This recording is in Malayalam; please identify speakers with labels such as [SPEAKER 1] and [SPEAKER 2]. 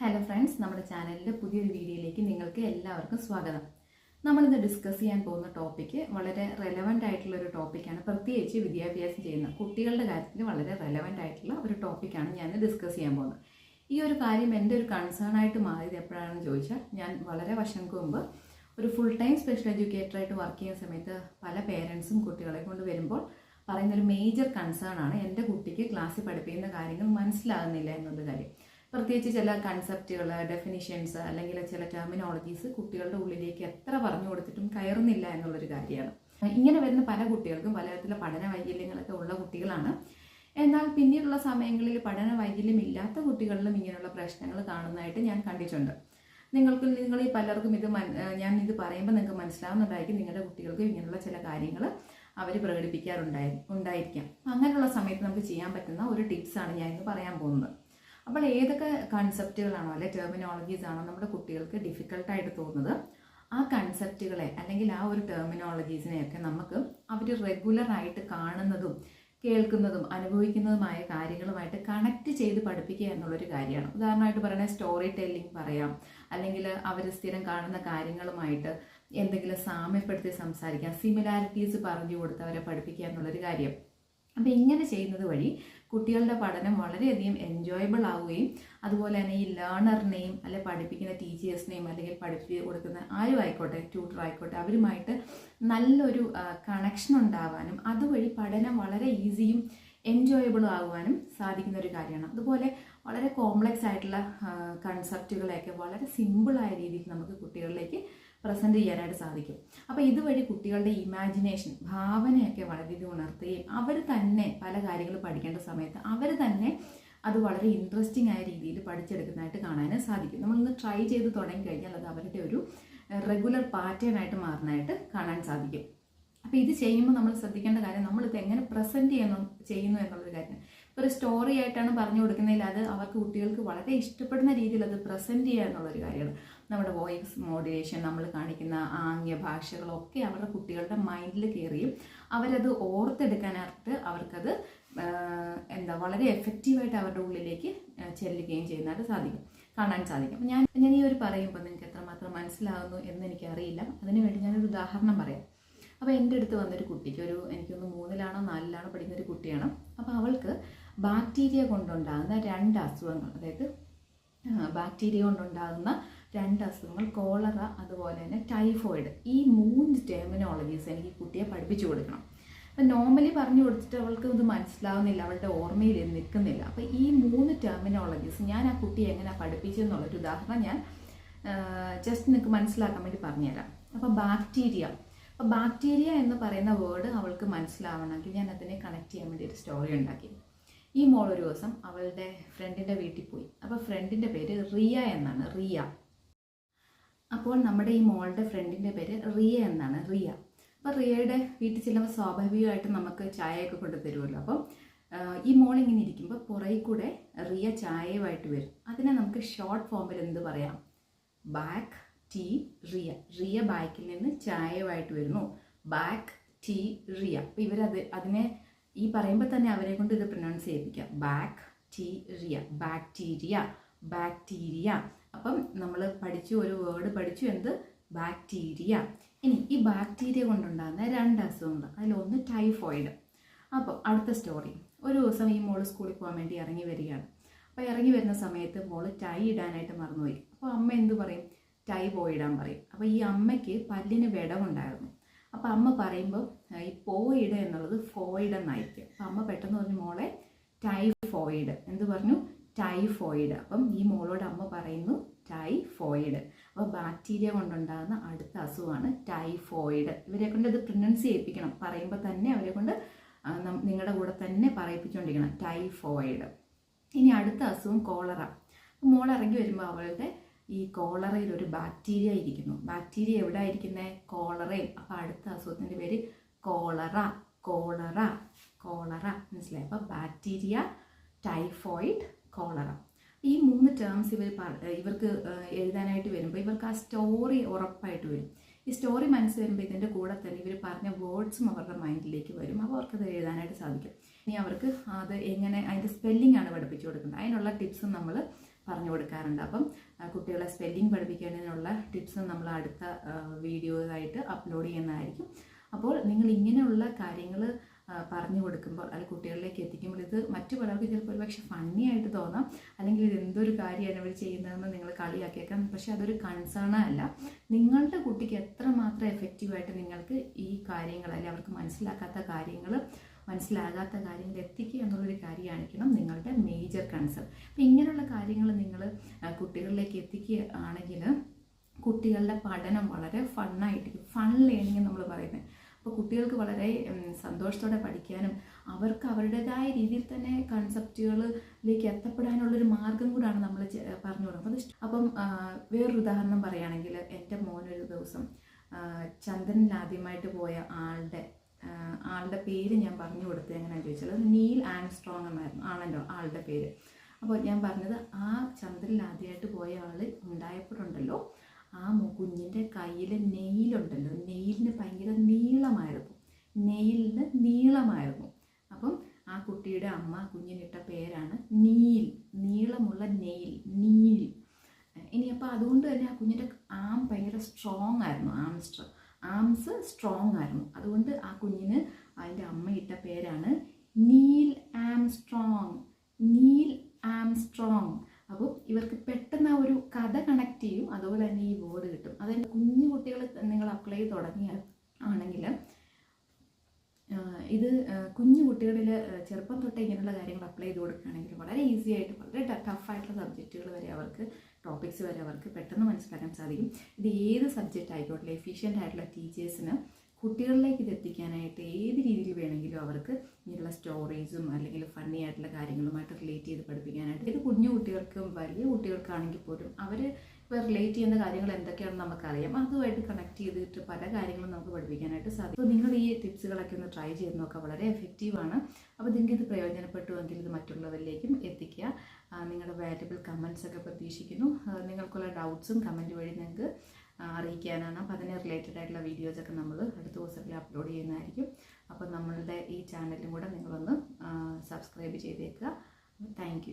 [SPEAKER 1] ഹലോ ഫ്രണ്ട്സ് നമ്മുടെ ചാനലിന്റെ പുതിയൊരു വീഡിയോയിലേക്ക് നിങ്ങൾക്ക് എല്ലാവർക്കും സ്വാഗതം. നമ്മളിന്ന് ഡിസ്കസ് ചെയ്യാൻ പോകുന്ന ടോപ്പിക്ക് വളരെ റെലവന്റ് ആയിട്ടുള്ള ഒരു ടോപ്പിക്കാണ് പ്രത്യേകിച്ച് വിദ്യാഭ്യാസം ചെയ്യുന്ന കുട്ടികളുടെ കാര്യത്തിൽ വളരെ റെലവന്റ് ആയിട്ടുള്ള ഒരു ടോപ്പിക്കാണ് ഞാൻ ഡിസ്കസ് ചെയ്യാൻ പോകുന്നത്. ഈ ഒരു കാര്യം എന്റെ ഒരു കൺസേൺ ആയിട്ട് മാറിയത് എപ്പോഴാണെന്ന് ചോദിച്ചാൽ ഞാൻ വളരെ വർഷങ്ങൾക്ക് മുമ്പ് ഒരു ഫുൾ ടൈം സ്പെഷ്യൽ എഡ്യൂക്കേറ്ററായിട്ട് വർക്ക് ചെയ്യുന്ന സമയത്ത് പല പേരൻസും കുട്ടികളെ കൊണ്ട് വരുമ്പോൾ പറയുന്ന ഒരു മേജർ കൺസേൺ ആണ് എന്റെ കുട്ടിക്ക് ക്ലാസ്സിൽ പഠിപ്പിക്കുന്ന കാര്യങ്ങൾ മനസ്സിലാകുന്നില്ല എന്നുള്ള കാര്യം. പ്രത്യേകിച്ച് ചില കൺസെപ്റ്റുകൾ ഡെഫിനിഷൻസ് അല്ലെങ്കിൽ ചില ടെർമിനോളജീസ് കുട്ടികളുടെ ഉള്ളിലേക്ക് എത്ര പറഞ്ഞു കൊടുത്തിട്ടും കയറുന്നില്ല എന്നുള്ളൊരു കാര്യമാണ്. ഇങ്ങനെ വരുന്ന പല കുട്ടികൾക്കും പലതരത്തിലുള്ള പഠന വൈകല്യങ്ങളൊക്കെ ഉള്ള കുട്ടികളാണ്. എന്നാൽ പിന്നീടുള്ള സമയങ്ങളിൽ പഠന വൈകല്യം ഇല്ലാത്ത കുട്ടികളിലും ഇങ്ങനെയുള്ള പ്രശ്നങ്ങൾ കാണുന്നതായിട്ട് ഞാൻ കണ്ടിട്ടുണ്ട്. നിങ്ങൾക്ക് നിങ്ങൾ ഈ പലർക്കും ഇത് ഞാൻ ഇത് പറയുമ്പോൾ നിങ്ങൾക്ക് മനസ്സിലാവുന്നുണ്ടായിരിക്കും നിങ്ങളുടെ കുട്ടികൾക്ക് ഇങ്ങനെയുള്ള ചില കാര്യങ്ങൾ അവർ പ്രകടിപ്പിക്കാറുണ്ടായി ഉണ്ടായിരിക്കാം. അങ്ങനെയുള്ള സമയത്ത് നമുക്ക് ചെയ്യാൻ പറ്റുന്ന ഒരു ടിപ്സാണ് ഞാൻ ഇന്ന് പറയാൻ പോകുന്നത്. അപ്പോൾ ഏതൊക്കെ കൺസെപ്റ്റുകളാണോ അല്ലെ ടെർമിനോളജീസ് ആണോ നമ്മുടെ കുട്ടികൾക്ക് ഡിഫിക്കൽട്ടായിട്ട് തോന്നുന്നത് ആ കൺസെപ്റ്റുകളെ അല്ലെങ്കിൽ ആ ഒരു ടെർമിനോളജീസിനെയൊക്കെ നമുക്ക് അവർ റെഗുലറായിട്ട് കാണുന്നതും കേൾക്കുന്നതും അനുഭവിക്കുന്നതുമായ കാര്യങ്ങളുമായിട്ട് കണക്ട് ചെയ്ത് പഠിപ്പിക്കുക എന്നുള്ളൊരു കാര്യമാണ്. ഉദാഹരണമായിട്ട് പറയുന്നത് സ്റ്റോറി ടെല്ലിംഗ് പറയാം. അല്ലെങ്കിൽ അവർ സ്ഥിരം കാണുന്ന കാര്യങ്ങളുമായിട്ട് എന്തെങ്കിലും സാമ്യപ്പെടുത്തി സംസാരിക്കാം. സിമിലാരിറ്റീസ് പറഞ്ഞു കൊടുത്ത് അവരെ പഠിപ്പിക്കുക എന്നുള്ളൊരു കാര്യം. അപ്പോൾ ഇങ്ങനെ ചെയ്യുന്നത് വഴി കുട്ടികളുടെ പഠനം വളരെയധികം എൻജോയബിൾ ആവുകയും അതുപോലെ തന്നെ ഈ ലേണറിനെയും അല്ലെ പഠിപ്പിക്കുന്ന ടീച്ചേഴ്സിനെയും അല്ലെങ്കിൽ പഠിപ്പിച്ച് കൊടുക്കുന്ന ആരും ആയിക്കോട്ടെ ട്യൂട്ടർ ആയിക്കോട്ടെ അവരുമായിട്ട് നല്ലൊരു കണക്ഷൻ ഉണ്ടാവാനും അതുവഴി പഠനം വളരെ ഈസിയും എൻജോയബിളും ആകുവാനും സാധിക്കുന്ന ഒരു കാര്യമാണ്. അതുപോലെ വളരെ കോംപ്ലക്സ് ആയിട്ടുള്ള കൺസെപ്റ്റുകളെയൊക്കെ വളരെ സിമ്പിളായ രീതിയിൽ നമുക്ക് കുട്ടികളിലേക്ക് പ്രസന്റ് ചെയ്യാനായിട്ട് സാധിക്കും. അപ്പോൾ ഇതുവഴി കുട്ടികളുടെ ഇമാജിനേഷൻ ഭാവനയൊക്കെ വളരെയധികം ഉണർത്തുകയും അവർ തന്നെ പല കാര്യങ്ങൾ പഠിക്കേണ്ട സമയത്ത് അവർ തന്നെ അത് വളരെ ഇൻട്രസ്റ്റിംഗ് ആയ രീതിയിൽ പഠിച്ചെടുക്കുന്നതായിട്ട് കാണാൻ സാധിക്കും. നമ്മളൊന്ന് ട്രൈ ചെയ്ത് തുടങ്ങി കഴിഞ്ഞാൽ അത് അവരുടെ ഒരു റെഗുലർ പാറ്റേൺ ആയിട്ട് മാറുന്നതായിട്ട് കാണാൻ സാധിക്കും. അപ്പോൾ ഇത് ചെയ്യുമ്പോൾ നമ്മൾ ശ്രദ്ധിക്കേണ്ട കാര്യം നമ്മളിത് എങ്ങനെ പ്രസന്റ് ചെയ്യുന്നു ചെയ്യുന്നു എന്നുള്ളൊരു കാര്യം. ഒരു സ്റ്റോറി ആയിട്ടാണ് പറഞ്ഞു കൊടുക്കുന്നതിൽ അത് അവർക്ക് കുട്ടികൾക്ക് വളരെ ഇഷ്ടപ്പെടുന്ന രീതിയിൽ അത് പ്രസന്റ് ചെയ്യുക എന്നുള്ളൊരു കാര്യമാണ്. നമ്മുടെ വോയിസ് മോഡുലേഷൻ നമ്മൾ കാണിക്കുന്ന ആംഗ്യ ഭാഷകളൊക്കെ അവരുടെ കുട്ടികളുടെ മൈൻഡിൽ കയറിയും അവരത് ഓർത്തെടുക്കാനായിട്ട് അവർക്കത് എന്താ വളരെ എഫക്റ്റീവായിട്ട് അവരുടെ ഉള്ളിലേക്ക് ചെല്ലുകയും ചെയ്യുന്നതായിട്ട് സാധിക്കും. കാണാൻ സാധിക്കും. അപ്പം ഞാൻ ഞാൻ ഈ ഒരു പറയുമ്പോൾ നിങ്ങൾക്ക് എത്രമാത്രം മനസ്സിലാകുന്നു എന്ന് എനിക്കറിയില്ല. അതിനുവേണ്ടി ഞാനൊരു ഉദാഹരണം പറയാം. അപ്പോൾ എന്റെ അടുത്ത് വന്നൊരു കുട്ടിക്ക് ഒരു എനിക്കൊന്ന് മൂന്നിലാണോ നാലിലാണോ പഠിക്കുന്ന ഒരു കുട്ടിയാണ്. അപ്പോൾ അവൾക്ക് ബാക്ടീരിയ കൊണ്ടുണ്ടാകുന്ന രണ്ട് അസുഖങ്ങൾ അതായത് ബാക്ടീരിയ കൊണ്ടുണ്ടാകുന്ന രണ്ട് അസുഖങ്ങൾ കോളറ അതുപോലെ തന്നെ ടൈഫോയിഡ്. ഈ മൂന്ന് ടെർമിനോളജീസ് എനിക്ക് കുട്ടിയെ പഠിപ്പിച്ചു കൊടുക്കണം. അപ്പം നോർമലി പറഞ്ഞു കൊടുത്തിട്ട് അവൾക്ക് ഇത് മനസ്സിലാവുന്നില്ല അവളുടെ ഓർമ്മയിൽ നിൽക്കുന്നില്ല. അപ്പോൾ ഈ മൂന്ന് ടെർമിനോളജീസ് ഞാൻ ആ കുട്ടിയെ എങ്ങനെ പഠിപ്പിച്ചെന്നുള്ളൊരു ഉദാഹരണം ഞാൻ ജസ്റ്റ് നിങ്ങൾക്ക് മനസ്സിലാക്കാൻ വേണ്ടി പറഞ്ഞുതരാം. അപ്പോൾ ബാക്ടീരിയ അപ്പോൾ ബാക്ടീരിയ എന്ന് പറയുന്ന വേർഡ് അവൾക്ക് മനസ്സിലാവണമെങ്കിൽ ഞാൻ അതിനെ കണക്ട് ചെയ്യാൻ വേണ്ടി ഒരു സ്റ്റോറി ഉണ്ടാക്കി. ഈ മോൾ ഒരു ദിവസം അവളുടെ ഫ്രണ്ടിന്റെ വീട്ടിൽ പോയി. അപ്പോൾ ഫ്രണ്ടിന്റെ പേര് റിയ എന്നാണ്. റിയ. അപ്പോൾ നമ്മുടെ ഈ മോളുടെ ഫ്രണ്ടിന്റെ പേര് റിയ എന്നാണ്. റിയ. അപ്പോൾ റിയയുടെ വീട്ടിൽ ചെല്ലുമ്പോൾ സ്വാഭാവികമായിട്ട് നമുക്ക് ചായയൊക്കെ കൊണ്ടു തരുമല്ലോ. അപ്പം ഈ മോൾ ഇങ്ങനെ ഇരിക്കുമ്പോൾ പുറകിൽ കൂടെ റിയ ചായയുമായിട്ട് വരും. അതിനെ നമുക്ക് ഷോർട്ട് ഫോമിൽ എന്ത് പറയാം? Back tea Riya. റിയ ബാക്കിൽ നിന്ന് ചായയുമായിട്ട് വരുന്നു. Back tea Riya. അപ്പം ഇവരത് അതിനെ ഈ പറയുമ്പോൾ തന്നെ അവരെ കൊണ്ട് ഇത് pronounce ചെയ്യിപ്പിക്കാം. Back tea Riya. Bacteria bacteria അപ്പം നമ്മൾ പഠിച്ചു ഒരു വേർഡ് പഠിച്ചു എന്ത്? ബാക്ടീരിയ ഇനി ഈ ബാക്ടീരിയ കൊണ്ടുണ്ടാകുന്ന രണ്ട് അസുഖങ്ങൾ. അതിലൊന്ന് ടൈഫോയിഡ് അപ്പോൾ അടുത്ത സ്റ്റോറി ഒരു ദിവസം ഈ മോൾ സ്കൂളിൽ പോകാൻ വേണ്ടി ഇറങ്ങി വരികയാണ്. അപ്പോൾ ഇറങ്ങി വരുന്ന സമയത്ത് മോൾ ടൈ ഇടാനായിട്ട് മറന്നുപോയി. അപ്പോൾ അമ്മ എന്ത് പറയും? ടൈ പോയിടാൻ പറയും. അപ്പോൾ ഈ അമ്മയ്ക്ക് പല്ലിന് വിടവുണ്ടായിരുന്നു. അപ്പോൾ അമ്മ പറയുമ്പോൾ ഈ പോയിഡ് എന്നുള്ളത് ഫോയിഡ് എന്നായിരിക്കും. അപ്പോൾ അമ്മ പെട്ടെന്ന് പറഞ്ഞു മോളെ ടൈഫോയിഡ് എന്ത് പറഞ്ഞു? ടൈഫോയിഡ് അപ്പം ഈ മോളോട് അമ്മ പറയുന്നു ടൈഫോയിഡ് അപ്പോൾ ബാക്ടീരിയ കൊണ്ടുണ്ടാകുന്ന അടുത്ത അസുഖമാണ് ടൈഫോയിഡ് ഇവരെ കൊണ്ട് ഇത് പ്രിനൗൺസ് ചെയ്യിപ്പിക്കണം. പറയുമ്പോൾ തന്നെ അവരെ കൊണ്ട് നിങ്ങളുടെ കൂടെ തന്നെ പറയിപ്പിച്ചുകൊണ്ടിരിക്കണം ടൈഫോയിഡ് ഇനി അടുത്ത അസുഖം കോളറ മോൾ ഇറങ്ങി വരുമ്പോൾ അവളുടെ ഈ കോളറയിൽ ഒരു ബാക്ടീരിയ ഇരിക്കുന്നു. ബാക്ടീരിയ എവിടെ ഇരിക്കുന്നത് കോളറയിൽ അപ്പോൾ അടുത്ത അസുഖത്തിന്റെ പേര് കോളറ കോളറ കോളറ മനസ്സിലായി? അപ്പോൾ ബാക്ടീരിയ ടൈഫോയിഡ് കോളറ ഈ മൂന്ന് ടേംസ് ഇവർ ഇവർക്ക് എഴുതാനായിട്ട് വരുമ്പോൾ ഇവർക്ക് ആ സ്റ്റോറി ഉറപ്പായിട്ട് വരും. ഈ സ്റ്റോറി മനസ്സിൽ വരുമ്പോൾ ഇതിന്റെ കൂടെ തന്നെ ഇവർ പറഞ്ഞ വേർഡ്സും അവരുടെ മൈൻഡിലേക്ക് വരും. അപ്പോൾ അവർക്കത് എഴുതാനായിട്ട് സാധിക്കും. ഇനി അവർക്ക് അത് എങ്ങനെ അതിന്റെ സ്പെല്ലിംഗ് ആണ് പഠിപ്പിച്ചു കൊടുക്കുന്നത്. അതിനുള്ള ടിപ്സും നമ്മൾ പറഞ്ഞു കൊടുക്കാറുണ്ട്. അപ്പം കുട്ടികളെ സ്പെല്ലിംഗ് പഠിപ്പിക്കുന്നതിനുള്ള ടിപ്സും നമ്മൾ അടുത്ത വീഡിയോസായിട്ട് അപ്ലോഡ് ചെയ്യുന്നതായിരിക്കും. അപ്പോൾ നിങ്ങൾ ഇങ്ങനെയുള്ള കാര്യങ്ങൾ പറഞ്ഞു കൊടുക്കുമ്പോൾ അല്ലെങ്കിൽ കുട്ടികളിലേക്ക് എത്തിക്കുമ്പോൾ ഇത് മറ്റു പലർക്കും ചിലപ്പോൾ ഒരു ഫണ്ണി ആയിട്ട് തോന്നാം. അല്ലെങ്കിൽ ഇത് എന്തൊരു കാര്യമാണ് ഇവർ ചെയ്യുന്നതെന്ന് നിങ്ങൾ കളിയാക്കിയേക്കാം. പക്ഷെ അതൊരു കൺസേൺ അല്ല. നിങ്ങളുടെ കുട്ടിക്ക് എത്രമാത്രം എഫക്റ്റീവായിട്ട് നിങ്ങൾക്ക് ഈ കാര്യങ്ങൾ അല്ലെങ്കിൽ അവർക്ക് മനസ്സിലാക്കാത്ത കാര്യങ്ങൾ മനസ്സിലാകാത്ത കാര്യങ്ങൾ എത്തിക്കുക എന്നുള്ളൊരു കാര്യമായിരിക്കണം നിങ്ങളുടെ മേജർ കൺസേൺ അപ്പം ഇങ്ങനെയുള്ള കാര്യങ്ങൾ നിങ്ങൾ കുട്ടികളിലേക്ക് എത്തിക്കുകയാണെങ്കിൽ കുട്ടികളുടെ പഠനം വളരെ ഫണ്ണായിട്ടിരിക്കും ഫൺ ലേണിംഗ് നമ്മൾ പറയുന്നത്. അപ്പോൾ കുട്ടികൾക്ക് വളരെ സന്തോഷത്തോടെ പഠിക്കാനും അവർക്ക് അവരുടേതായ രീതിയിൽ തന്നെ കൺസെപ്റ്റുകളിലേക്ക് എത്തപ്പെടാനുള്ളൊരു മാർഗം കൂടാണ് നമ്മൾ പറഞ്ഞു കൊടുക്കുന്നത്. അപ്പം വേറൊരു ഉദാഹരണം പറയുകയാണെങ്കിൽ എന്റെ മോനൊരു ദിവസം ആ, ചന്ദ്രനിൽ ആദ്യമായിട്ട് പോയ ആളുടെ ആളുടെ പേര് ഞാൻ പറഞ്ഞു കൊടുത്തത് എങ്ങനെയാണെന്ന് ചോദിച്ചാൽ നീൽ ആൻഡ് സ്ട്രോങ് എന്നായിരുന്നു ആണല്ലോ ആളുടെ പേര്. അപ്പോൾ ഞാൻ പറഞ്ഞത് ആ ചന്ദ്രനിൽ ആദ്യമായിട്ട് പോയ ആൾ ഉണ്ടായപ്പോഴുണ്ടല്ലോ ആ കുഞ്ഞിന്റെ കയ്യിൽ നെയിലുണ്ടല്ലോ നെയിലിന് നീളമായിരുന്നു. അപ്പം ആ കുട്ടിയുടെ അമ്മ കുഞ്ഞിനിട്ട പേരാണ് നീൽ. നീളമുള്ള നെയിൽ. നീൽ. ഇനി അപ്പോൾ അതുകൊണ്ട് തന്നെ ആ കുഞ്ഞിന്റെ ആം ഭയങ്കര സ്ട്രോങ് ആയിരുന്നു ആംസ്റ്റർ. ആംസ് സ്ട്രോങ് ആയിരുന്നു. അതുകൊണ്ട് ആ കുഞ്ഞിന് അതിന്റെ അമ്മ ഇട്ട പേരാണ് നീൽ ആംസ്ട്രോങ്. Neil Armstrong. അപ്പോൾ ഇവർക്ക് പെട്ടെന്ന് ആ ഒരു കഥ കണക്ട് ചെയ്യും. അതുപോലെ തന്നെ ഈ വേർഡ് കിട്ടും. അതായത് കുഞ്ഞു കുട്ടികൾ നിങ്ങൾ അപ്ലൈ തുടങ്ങിയ ആണെങ്കിൽ ഇത് കുഞ്ഞു കുട്ടികളിൽ ചെറുപ്പം തൊട്ടേ ഇങ്ങനെയുള്ള കാര്യങ്ങൾ അപ്ലൈ ചെയ്ത് കൊടുക്കുകയാണെങ്കിൽ വളരെ ഈസി ആയിട്ട് വളരെ ടഫായിട്ടുള്ള സബ്ജക്റ്റുകൾ വരെ അവർക്ക് ടോപ്പിക്സ് വരെ അവർക്ക് പെട്ടെന്ന് മനസ്സിലാക്കാൻ സാധിക്കും. ഇത് ഏത് സബ്ജക്റ്റ് ആയിക്കോട്ടെ എഫിഷ്യന്റ് ആയിട്ടുള്ള ടീച്ചേഴ്സിന് കുട്ടികളിലേക്ക് ഇത് എത്തിക്കാനായിട്ട് ഏത് രീതിയിൽ വേണമെങ്കിലും അവർക്ക് ഇങ്ങനെയുള്ള സ്റ്റോറീസും അല്ലെങ്കിൽ ഫണ്ണി ആയിട്ടുള്ള കാര്യങ്ങളുമായിട്ട് റിലേറ്റ് ചെയ്ത് പഠിപ്പിക്കാനായിട്ട് ഇത് കുഞ്ഞു കുട്ടികൾക്കും വലിയ കുട്ടികൾക്കാണെങ്കിൽ പോലും അവർ ഇപ്പോൾ റിലേറ്റ് ചെയ്യുന്ന കാര്യങ്ങൾ എന്തൊക്കെയാണെന്ന് നമുക്കറിയാം. അതുമായിട്ട് കണക്ട് ചെയ്തിട്ട് പല കാര്യങ്ങളും നമുക്ക് പഠിപ്പിക്കാനായിട്ട് സാധിക്കും. അപ്പോൾ നിങ്ങൾ ഈ ടിപ്സുകളൊക്കെ ഒന്ന് ട്രൈ ചെയ്ത് നോക്കുക വളരെ എഫക്റ്റീവാണ് അപ്പോൾ നിങ്ങൾക്ക് ഇത് പ്രയോജനപ്പെട്ടുവെങ്കിൽ ഇത് മറ്റുള്ളവരിലേക്കും എത്തിക്കുക. നിങ്ങളുടെ വാല്യബിൾ കമൻസ് ഒക്കെ പ്രതീക്ഷിക്കുന്നു. നിങ്ങൾക്കുള്ള ഡൗട്ട്സും കമന്റ് വഴി നിങ്ങൾക്ക് അറിയിക്കാനാണ്. അപ്പോൾ അതിന് റിലേറ്റഡ് ആയിട്ടുള്ള വീഡിയോസൊക്കെ നമ്മൾ അടുത്ത ദിവസത്തിൽ അപ്ലോഡ് ചെയ്യുന്നതായിരിക്കും. അപ്പോൾ നമ്മളുടെ ഈ ചാനലും കൂടെ നിങ്ങളൊന്ന് സബ്സ്ക്രൈബ് ചെയ്തേക്കുക. താങ്ക്